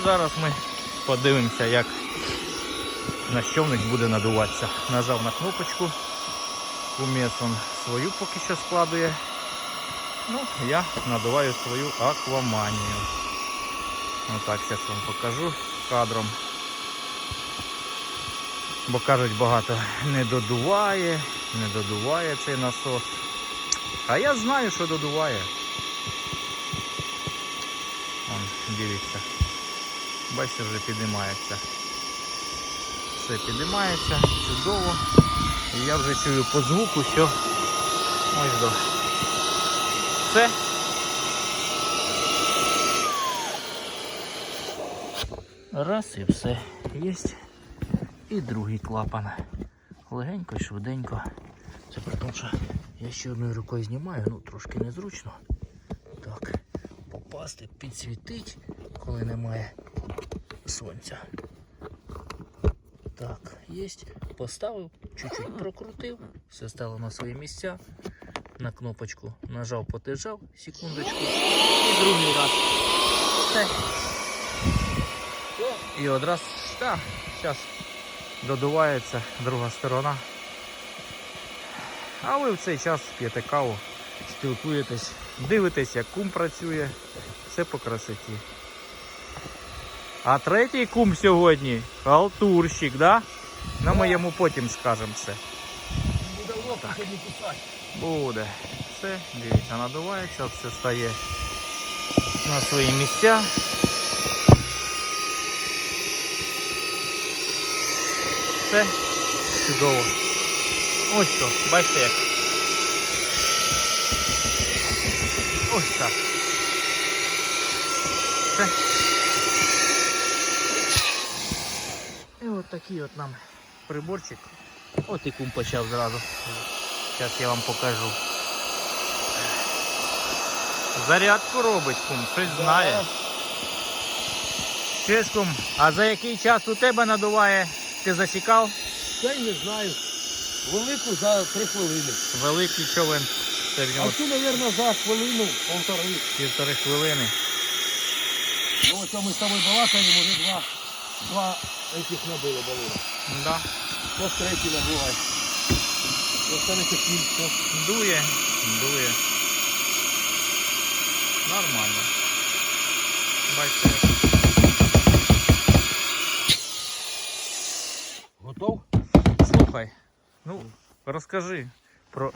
зараз ми подивимося, як наш човник буде надуватися. Нажав на кнопочку. Кумець он свою поки що складує. Ну, я надуваю свою акваманію. Отак зараз вам покажу кадром. Бо кажуть, багато не додуває, не додуває цей насос. А я знаю, що додуває. Вон, дивіться. Бачите, вже піднімається. Все піднімається, чудово. І я вже чую по звуку, що ось до. Все. Раз і все. Єсть. І другий клапан. Легенько, швиденько. Це при тому, що я ще одною рукою знімаю, ну трошки незручно. Так, попасти, підсвітить, коли немає сонця. Так, є. Поставив, чуть-чуть прокрутив, все стало на свої місця. На кнопочку нажав, потижав, секундочку. І другий раз. Все. І одразу, так, зараз додувається друга сторона. А ви в цей час п'єте каву, спілкуєтесь, дивитесь, як кум працює. Все по красоті. А третій кум сьогодні халтурщик, да? На моєму потім скажемо все. Буде лопа сьогодні кусати. Буде. Все, дивіться, надувається, все стає на свої місця. Все чудово. Ось що, бачите як. Ось так. Все. От такий от нам приборчик. От і кум почав зразу. Зараз я вам покажу. Зарядку робить кум, щось знає. Чуєш, кум, а за який час у тебе надуває? Ти засікав? Й не знаю. Велику за три хвилини. Великий човен. Це в А нього цю, мабуть, за хвилину, полтори. півтори хвилини. Ну, ось ми з тобою балакаємо, вже два, два яких набило балона. Да. Ось третій набуває. Останеться кілька. Дує, дує. Нормально. Бачите. Готов? Слухай, ну розкажи про